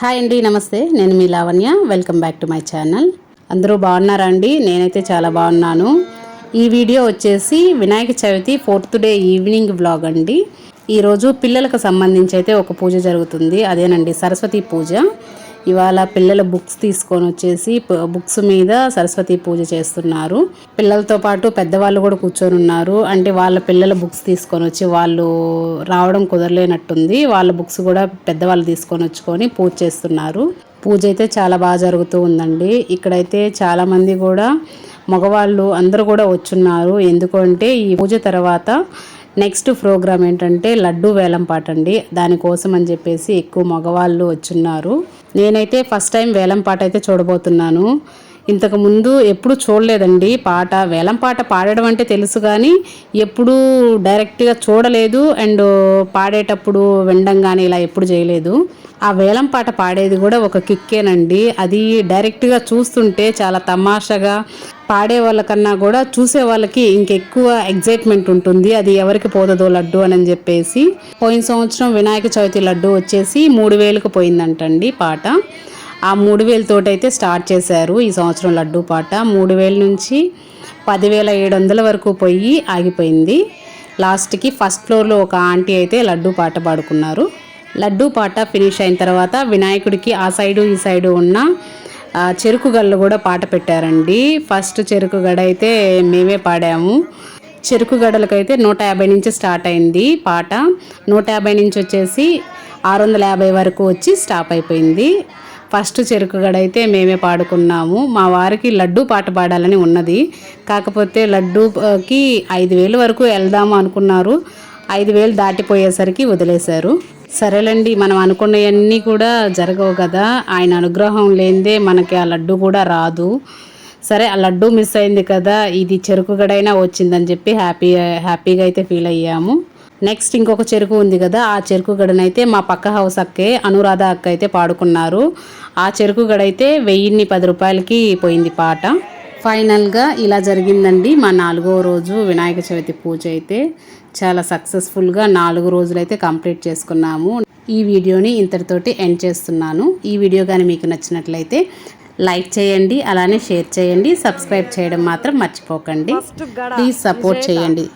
Hi అండి నమస్తే. నేను మీ Lavanya. Welcome back to my channel అందరూ బాగున్నారా అండి? నేనైతే చాలా బాగున్నాను. ఈ వీడియో వచ్చేసి Vinayaka Chavithi fourth day evening vlog అండి. ఈరోజు పిల్లలకు సంబంధించి అయితే ఒక పూజ జరుగుతుంది. అదేనండి సరస్వతి పూజ. ఇవాళ పిల్లల బుక్స్ తీసుకొని వచ్చేసి బుక్స్ మీద సరస్వతి పూజ చేస్తున్నారు. పిల్లలతో పాటు పెద్దవాళ్ళు కూడా కూర్చొని ఉన్నారు. అంటే వాళ్ళ పిల్లల బుక్స్ తీసుకొని వచ్చి వాళ్ళు రావడం కుదరలేనట్టుంది. వాళ్ళ బుక్స్ కూడా పెద్దవాళ్ళు తీసుకొని వచ్చుకొని పూజ చేస్తున్నారు. పూజ అయితే చాలా బాగా జరుగుతూ ఉందండి. ఇక్కడైతే చాలామంది కూడా మగవాళ్ళు అందరూ కూడా వచ్చున్నారు. ఎందుకంటే ఈ పూజ తర్వాత నెక్స్ట్ ప్రోగ్రామ్ ఏంటంటే లడ్డు వేలం పాట అండి. దానికోసం అని చెప్పేసి ఎక్కువ మగవాళ్ళు వచ్చున్నారు. నేనైతే ఫస్ట్ టైం వేలం పాట అయితే చూడబోతున్నాను. ఇంతకు ముందు ఎప్పుడు చూడలేదండి పాట. వేలం పాట పాడడం అంటే తెలుసు కానీ ఎప్పుడు డైరెక్ట్గా చూడలేదు. అండ్ పాడేటప్పుడు వినడం కానీ ఇలా ఎప్పుడు చేయలేదు. ఆ వేలం పాట పాడేది కూడా ఒక కిక్కేనండి. అది డైరెక్ట్గా చూస్తుంటే చాలా తమాషాగా పాడే వాళ్ళకన్నా కూడా చూసే వాళ్ళకి ఇంకెక్కువ ఎగ్జైట్మెంట్ ఉంటుంది. అది ఎవరికి పోతుందో లడ్డు అని చెప్పేసి. పోయిన సంవత్సరం వినాయక చవితి లడ్డు వచ్చేసి మూడు వేలకు పోయిందంటండి పాట. ఆ మూడు వేలతోటి అయితే స్టార్ట్ చేశారు ఈ సంవత్సరం లడ్డు పాట. మూడు వేల నుంచి పదివేల ఏడు వందల వరకు పోయి ఆగిపోయింది. లాస్ట్కి ఫస్ట్ ఫ్లోర్లో ఒక ఆంటీ అయితే లడ్డు పాట పాడుకున్నారు. లడ్డూ పాట ఫినిష్ అయిన తర్వాత వినాయకుడికి ఆ సైడు ఈ సైడు ఉన్న చెరుకు గళ్ళు కూడా పాట పెట్టారండి. ఫస్ట్ చెరుకు గడ అయితే మేమే పాడాము. చెరుకు గడలకైతే నూట యాభై నుంచి స్టార్ట్ అయింది పాట. నూట యాభై నుంచి వచ్చేసి ఆరు వందల యాభై వరకు వచ్చి స్టాప్ అయిపోయింది. ఫస్ట్ చెరుకు గడ అయితే మేమే పాడుకున్నాము. మా వారికి లడ్డు పాట పాడాలని ఉన్నది. కాకపోతే లడ్డూకి ఐదు వేలు వరకు వెళ్దాము అనుకున్నారు. ఐదు వేలు దాటిపోయేసరికి వదిలేశారు. సరేలేండి మనం అనుకున్నవన్నీ కూడా జరగవు కదా. ఆయన అనుగ్రహం లేనిదే మనకి ఆ లడ్డు కూడా రాదు. సరే ఆ లడ్డు మిస్ అయింది కదా ఇది చెరుకు గడైనా వచ్చిందని చెప్పి హ్యాపీ హ్యాపీగా అయితే ఫీల్ అయ్యాము. నెక్స్ట్ ఇంకొక చెరుకు ఉంది కదా ఆ చెరుకు గడనైతే మా పక్క హౌస్ అక్కే అనురాధ అక్క అయితే పాడుకున్నారు. ఆ చెరుకు గడ అయితే వెయ్యిన్ని పది రూపాయలకి పోయింది పాట. ఫైనల్గా ఇలా జరిగిందండి. మా నాలుగో రోజు వినాయక చవితి పూజ అయితే చాలా సక్సెస్ఫుల్గా నాలుగు రోజులు అయితే కంప్లీట్ చేసుకున్నాము. ఈ వీడియోని ఇంతటితోటి ఎండ్ చేస్తున్నాను. ఈ వీడియో కానీ మీకు నచ్చినట్లయితే లైక్ చేయండి అలానే షేర్ చేయండి సబ్స్క్రైబ్ చేయడం మాత్రం మర్చిపోకండి. ప్లీజ్ సపోర్ట్ చేయండి.